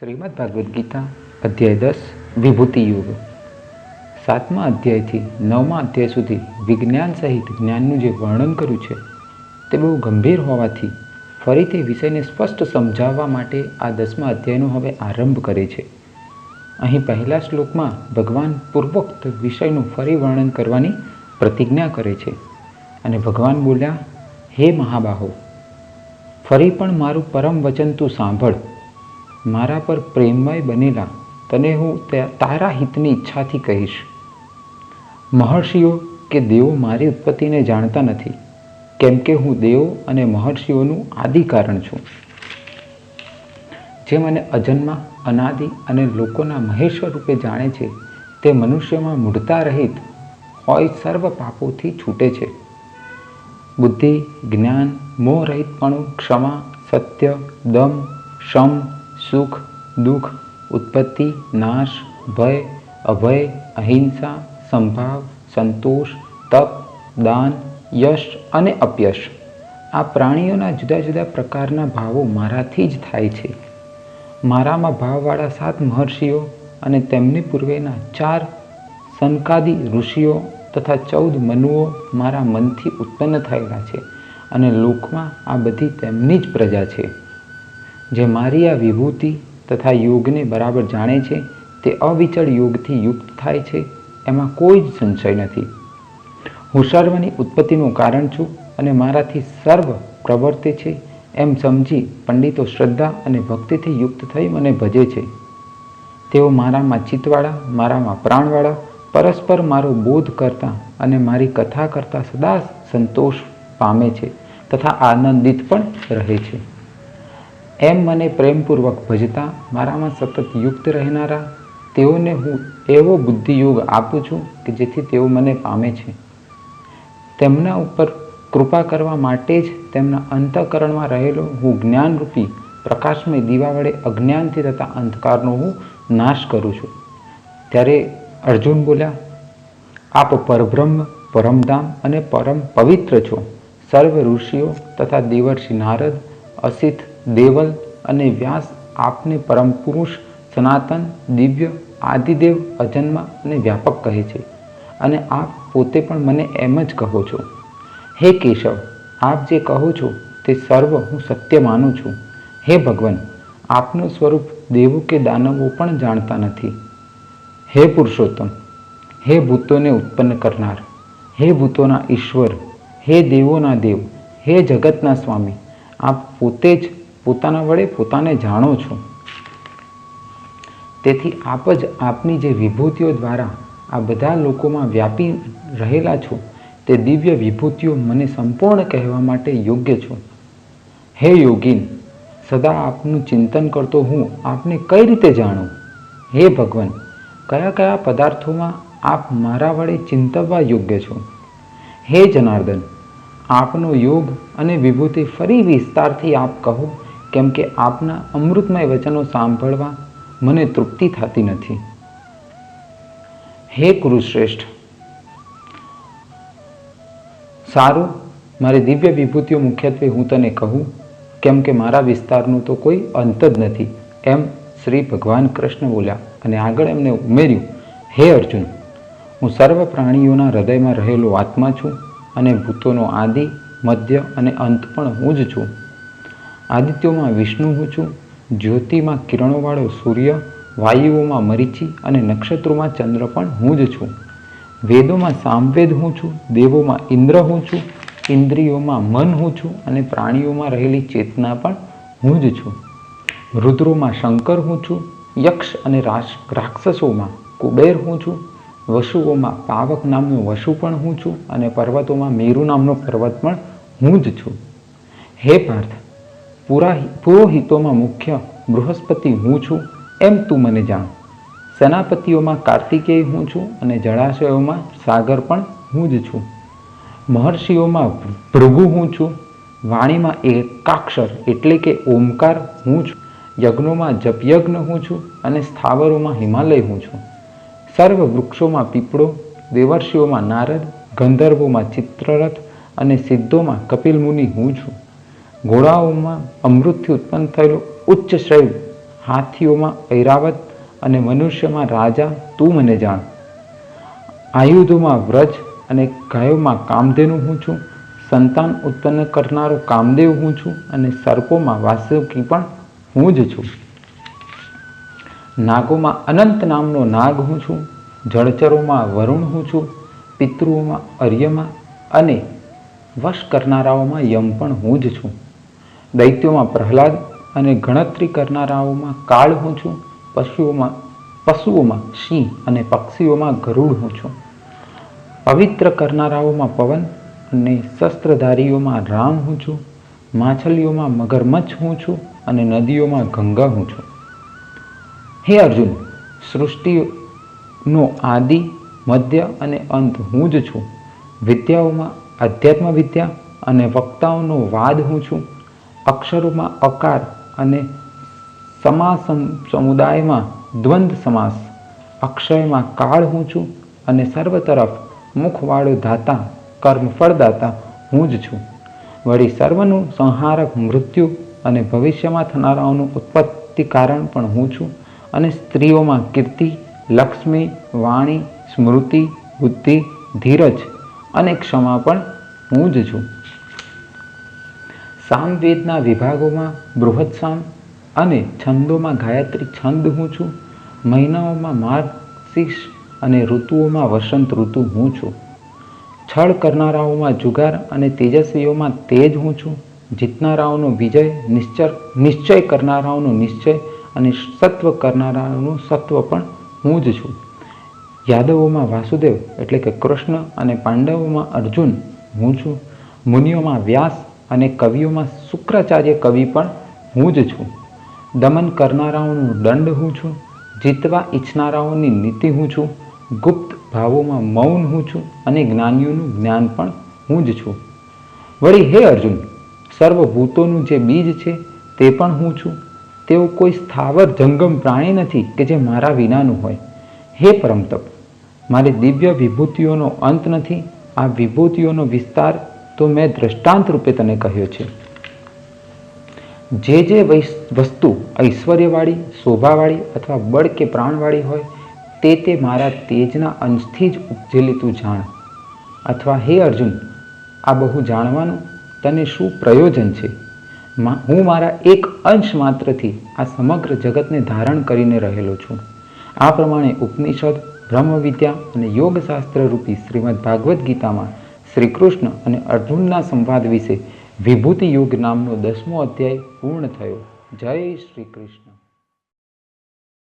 શ્રીમદ ભાગવદ્ ગીતા, અધ્યાય દસ, વિભૂતિ યુગ. સાતમા અધ્યાયથી નવમા અધ્યાય સુધી વિજ્ઞાન સહિત જ્ઞાનનું જે વર્ણન કર્યું છે, તે બહુ ગંભીર હોવાથી ફરી તે વિષયને સ્પષ્ટ સમજાવવા માટે આ દસમા અધ્યાયનો હવે આરંભ કરે છે. અહીં પહેલા શ્લોકમાં ભગવાન પૂર્વોક્ત વિષયનું ફરી વર્ણન કરવાની પ્રતિજ્ઞા કરે છે અને ભગવાન બોલ્યા, હે મહાબાહો, ફરી પણ મારું પરમ વચન તું સાંભળ. મારા પર પ્રેમમય બનેલા તને હું તારા હિતની ઈચ્છાથી કહીશ. મહર્ષિઓ કે દેવો મારી ઉત્પત્તિને જાણતા નથી, કેમ કે હું દેવો અને મહર્ષિઓનું આદિ કારણ છું. જે મને અજન્મા, અનાદિ અને લોકોના મહેશ્વર રૂપે જાણે છે, તે મનુષ્યમાં મૂળતા રહિત હોય સર્વ પાપોથી છૂટે છે. બુદ્ધિ, જ્ઞાન, મોહ રહિતપણું, ક્ષમા, સત્ય, દમ, શમ સુખ, દુઃખ, ઉત્પત્તિ, નાશ, ભય, અભય, અહિંસા, સંભાવ, સંતોષ, તપ, દાન, યશ અને અપયશ. આ પ્રાણીઓના જુદા જુદા પ્રકારના ભાવો મારાથી જ થાય છે. મારામાં ભાવવાળા સાત મહર્ષિઓ અને તેમની પૂર્વેના ચાર સનકાદી ઋષિઓ તથા ચૌદ મનુઓ મારા મનથી ઉત્પન્ન થયેલા છે અને લોકમાં આ બધી તેમની જ પ્રજા છે. જે મારી આ વિભૂતિ તથા યોગને બરાબર જાણે છે, તે અવિચળ યોગથી યુક્ત થાય છે, એમાં કોઈ જ સંશય નથી. હું સર્વની ઉત્પત્તિનું કારણ છું અને મારાથી સર્વ પ્રવર્તે છે, એમ સમજી પંડિતો શ્રદ્ધા અને ભક્તિથી યુક્ત થઈ મને ભજે છે. તેઓ મારામાં ચિત્તવાળા, મારામાં પ્રાણવાળા, પરસ્પર મારો બોધ કરતા અને મારી કથા કરતા સદા સંતોષ પામે છે તથા આનંદિત પણ રહે છે. એમ મને પ્રેમપૂર્વક ભજતા મારામાં સતત યુક્ત રહેનારા, તેઓને હું એવો બુદ્ધિયોગ આપું છું કે જેથી તેઓ મને પામે છે. તેમના ઉપર કૃપા કરવા માટે જ તેમના અંતઃકરણમાં રહેલો હું જ્ઞાનરૂપી, પ્રકાશમય દીવા વડે અજ્ઞાનથી થતા અંધકારનો હું નાશ કરું છું. ત્યારે અર્જુન બોલ્યા, આપ પરબ્રહ્મ, પરમધામ અને પરમ પવિત્ર છો. સર્વ ઋષિઓ તથા દેવર્ષિ નારદ, અસિત દેવલ અને વ્યાસ આપને પરમ પુરુષ, સનાતન, દિવ્ય, આદિદેવ, અજન્મા અને વ્યાપક કહે છે. અને આપ પોતે પણ મને એમ જ કહો છો. હે કેશવ, આપ જે કહો છો તે સર્વ હું સત્ય માનું છું. હે ભગવાન, આપનું સ્વરૂપ દેવો કે દાનવો પણ જાણતા નથી. હે પુરુષોત્તમ, હે ભૂતોને ઉત્પન્ન કરનાર, હે ભૂતોના ઈશ્વર, હે દેવોના દેવ, હે જગતના સ્વામી, આપ પોતે જ પોતાના વડે પોતાને જાણો છો. તેથી આપ જ આપની જે વિભૂતિઓ દ્વારા આ બધા લોકોમાં વ્યાપી રહેલા છો, તે દિવ્ય વિભૂતિઓ મને સંપૂર્ણ કહેવા માટે યોગ્ય છો. હે યોગીન, સદા આપનું ચિંતન કરતો હું આપને કઈ રીતે જાણું? હે ભગવાન, કયા કયા પદાર્થોમાં આપ મારા વડે ચિંતવવા યોગ્ય છો? હે જનાર્દન, આપનો યોગ અને વિભૂતિ ફરી વિસ્તારથી આપ કહો. કેમ કે આપના અમૃતમય વચનો સાંભળવા મને તૃપ્તિ થતી નથી. હે કુરુશ્રેષ્ઠ, સારું, મારી દિવ્ય વિભૂતિઓ મુખ્યત્વે હું તને કહું, કેમ કે મારા વિસ્તારનું તો કોઈ અંત જ નથી. એમ શ્રી ભગવાન કૃષ્ણ બોલ્યા અને આગળ એમને ઉમેર્યું, હે અર્જુન, હું સર્વ પ્રાણીઓના હૃદયમાં રહેલો આત્મા છું અને ભૂતોનો આદિ, મધ્ય અને અંત પણ હું જ છું. આદિત્યોમાં વિષ્ણુ હું છું, જ્યોતિમાં કિરણોવાળો સૂર્ય, વાયુઓમાં મરીચી અને નક્ષત્રોમાં ચંદ્ર પણ હું જ છું. વેદોમાં સામવેદ હું છું, દેવોમાં ઇન્દ્ર હું છું, ઇન્દ્રિયોમાં મન હું છું અને પ્રાણીઓમાં રહેલી ચેતના પણ હું જ છું. રુદ્રોમાં શંકર હું છું, યક્ષ અને રાક્ષ- રાક્ષસોમાં કુબેર હું છું, વસુઓમાં પાવક નામનો વસુ પણ હું છું અને પર્વતોમાં મેરુ નામનો પર્વત પણ હું જ છું. હે પાર્થ પુરા પુરોહિતોમાં મુખ્ય બૃહસ્પતિ હું છું, એમ તું મને જાણ. સેનાપતિઓમાં કાર્તિકેય હું છું અને જળાશયોમાં સાગર પણ હું જ છું. મહર્ષિઓમાં ભૃગુ હું છું, વાણીમાં એકાક્ષર એટલે કે ઓમકાર હું છું, યજ્ઞોમાં જપયજ્ઞ હું છું અને સ્થાવરોમાં હિમાલય હું છું. સર્વ વૃક્ષોમાં પીપળો, દેવર્ષિઓમાં નારદ, ગંધર્વોમાં ચિત્રરથ અને સિદ્ધોમાં કપિલ મુનિ હું છું. ઘોડાઓમાં અમૃતથી ઉત્પન્ન થયેલો ઉચ્ચ શ્રેય હાથીઓમાં ઐરાવત અને મનુષ્યમાં રાજા, તું મને જાણ. આયુધોમાં વ્રજ અને ગાયોમાં કામધેનુ હું છું. સંતાન ઉત્પન્ન કરનારો કામદેવ હું છું અને સર્પોમાં વાસુકી પણ હું જ છું. નાગોમાં અનંત નામનો નાગ હું છું. જળચરોમાં વરુણ હું છું. પિતૃઓમાં અર્યમાં અને વશ કરનારાઓમાં યમ પણ હું જ છું. દૈત્યોમાં પ્રહલાદ અને ગણતરી કરનારાઓમાં કાળ હું છું, પશુઓમાં પશુઓમાં સિંહ અને પક્ષીઓમાં ગરુડ હું છું. પવિત્ર કરનારાઓમાં પવન અને શસ્ત્રધારીઓમાં રામ હું છું, માછલીઓમાં મગરમચ્છ હું છું અને નદીઓમાં ગંગા હું છું. હે અર્જુન, સૃષ્ટિનો આદિ, મધ્ય અને અંત હું જ છું. વિદ્યાઓમાં અધ્યાત્મ વિદ્યા અને વક્તાઓનો વાદ હું છું. અક્ષરોમાં અકાર અને સમાસ સમુદાયમાં દ્વંદ્વ સમાસ. અક્ષયમાં કાળ હું છું અને સર્વ તરફ મુખવાળો દાતા કર્મફળદાતા હું જ છું. વળી સર્વનું સંહારક મૃત્યુ અને ભવિષ્યમાં થનારાઓનું ઉત્પત્તિ કારણ પણ હું છું અને સ્ત્રીઓમાં કીર્તિ, લક્ષ્મી, વાણી, સ્મૃતિ, બુદ્ધિ, ધીરજ અને ક્ષમા પણ હું જ છું. સામવેદના વિભાગોમાં બૃહદ સામ અને છંદોમાં ગાયત્રી છંદ હું છું. મહિનાઓમાં માર્ગશીર્ષ અને ઋતુઓમાં વસંત ઋતુ હું છું. છળ કરનારાઓમાં જુગાર અને તેજસ્વીઓમાં તેજ હું છું. જીતનારાઓનો વિજય નિશ્ચય નિશ્ચય કરનારાઓનો નિશ્ચય અને સત્વ કરનારાઓનું સત્વ પણ હું જ છું. યાદવોમાં વાસુદેવ એટલે કે કૃષ્ણ અને પાંડવોમાં અર્જુન હું છું. મુનિઓમાં વ્યાસ અને કવિઓમાં શુક્રાચાર્ય કવિ પણ હું જ છું. દમન કરનારાઓનું દંડ હું છું. જીતવા ઈચ્છનારાઓની નીતિ હું છું. ગુપ્ત ભાવોમાં મૌન હું છું અને જ્ઞાનીઓનું જ્ઞાન પણ હું જ છું. વળી હે અર્જુન, સર્વભૂતોનું જે બીજ છે તે પણ હું છું. તેઓ કોઈ સ્થાવર જંગમ પ્રાણી નથી કે જે મારા વિનાનું હોય. હે પરમતપ, મારી દિવ્ય વિભૂતિઓનો અંત નથી. આ વિભૂતિઓનો વિસ્તાર તો મેં દ્રષ્ટાંત રૂપે તને કહ્યો છે. જે જે વસ્તુ ઐશ્વર્યવાળી, શોભાવાળી અથવા બળ કે પ્રાણવાળી હોય, તે તે મારા તેજના અંશથી જ ઉપજેલી તું જાણ. અથવા હે અર્જુન, આ બહુ જાણવાનું તને શું પ્રયોજન છે? હું મારા એક અંશ માત્રથી આ સમગ્ર જગતને ધારણ કરીને રહેલો છું. આ પ્રમાણે ઉપનિષદ, બ્રહ્મવિદ્યા અને યોગશાસ્ત્ર રૂપી શ્રીમદ ભાગવદ્ ગીતામાં શ્રી કૃષ્ણ અને અર્જુનના સંવાદ વિશે વિભૂતિ યુગ નામનો દસમો અધ્યાય પૂર્ણ થયો. જય શ્રી કૃષ્ણ